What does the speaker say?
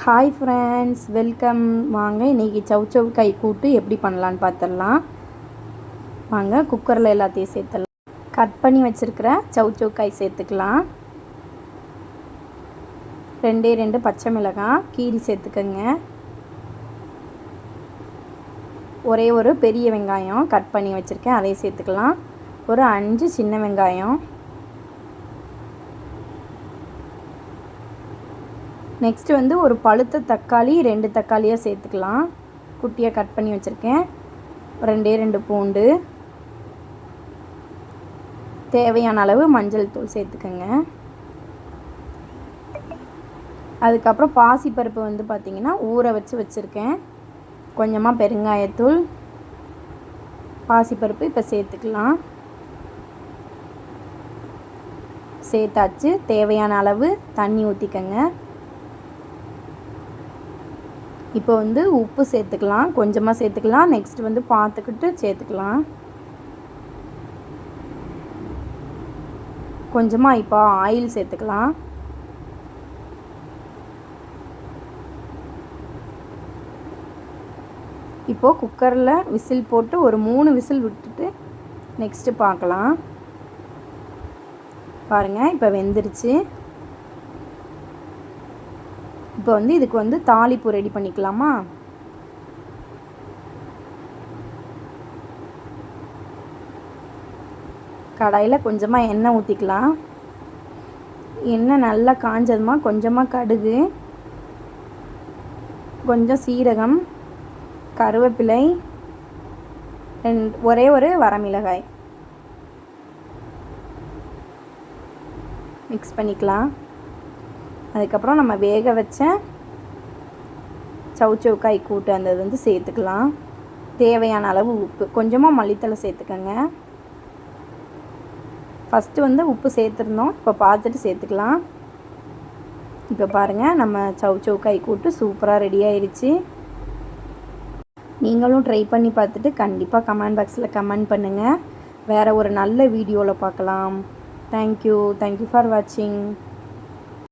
Hi friends welcome வாங்க இன்றைக்கி சவ் சவ் கை கூட்டு எப்படி பண்ணலான்னு பார்த்துடலாம் வாங்க குக்கரில் எல்லாத்தையும் சேர்த்துடலாம். கட் பண்ணி வச்சுருக்கிற சவ் சவ் காய் சேர்த்துக்கலாம். ரெண்டே ரெண்டு பச்சை மிளகாய் கீரி சேர்த்துக்கோங்க. ஒரே ஒரு பெரிய வெங்காயம் கட் பண்ணி வச்சுருக்கேன் அதையும் சேர்த்துக்கலாம். ஒரு அஞ்சு சின்ன வெங்காயம். நெக்ஸ்ட்டு வந்து ஒரு பழுத்த தக்காளி ரெண்டு தக்காளியாக சேர்த்துக்கலாம். குட்டியாக கட் பண்ணி வச்சுருக்கேன். ரெண்டே ரெண்டு பூண்டு. தேவையான அளவு மஞ்சள் தூள் சேர்த்துக்கோங்க. அதுக்கப்புறம் பாசிப்பருப்பு வந்து பார்த்திங்கன்னா ஊற வச்சு வச்சுருக்கேன். கொஞ்சமாக பெருங்காயத்தூள். பாசிப்பருப்பு இப்போ சேர்த்துக்கலாம். சேர்த்தாச்சு. தேவையான அளவு தண்ணி ஊற்றிக்கங்க இப்போ வந்து உப்பு சேர்த்துக்கலாம் கொஞ்சமாக சேர்த்துக்கலாம். நெக்ஸ்ட் வந்து பார்த்துக்கிட்டு சேர்த்துக்கலாம். கொஞ்சமாக இப்போ ஆயில் சேர்த்துக்கலாம். இப்போது குக்கரில் விசில் போட்டு ஒரு மூணு விசில் விட்டுட்டு நெக்ஸ்ட்டு பார்க்கலாம். பாருங்கள் இப்போ வெந்துருச்சு. இப்போ வந்து இதுக்கு வந்து தாளிப்பு ரெடி பண்ணிக்கலாமா? கடாயில் கொஞ்சமாக எண்ணெய் ஊற்றிக்கலாம் எண்ணெய் நல்லா காஞ்சதுமா கொஞ்சமாக கடுகு. கொஞ்சம் சீரகம் கருவேப்பிலை ஒரே ஒரு வரமிளகாய். மிக்ஸ் பண்ணிக்கலாம். அதுக்கப்புறம் நம்ம வேக வச்ச சவுச்சவுக்காய் கூட்டு அந்த இது வந்து சேர்த்துக்கலாம். தேவையான அளவு உப்பு. கொஞ்சமாக மல்லித்தலை சேர்த்துக்கோங்க. ஃபஸ்ட்டு வந்து உப்பு சேர்த்துருந்தோம். இப்போ பார்த்துட்டு சேர்த்துக்கலாம். இப்போ பாருங்கள் நம்ம சவுச்சவுக்காய் கூட்டு சூப்பராக ரெடி ஆயிடுச்சு நீங்களும் ட்ரை பண்ணி பார்த்துட்டு கண்டிப்பாக கமெண்ட் பாக்ஸில் கமெண்ட் பண்ணுங்கள் வேறு ஒரு நல்ல வீடியோவில் பார்க்கலாம். தேங்க்யூ தேங்க்யூ ஃபார் வாட்சிங்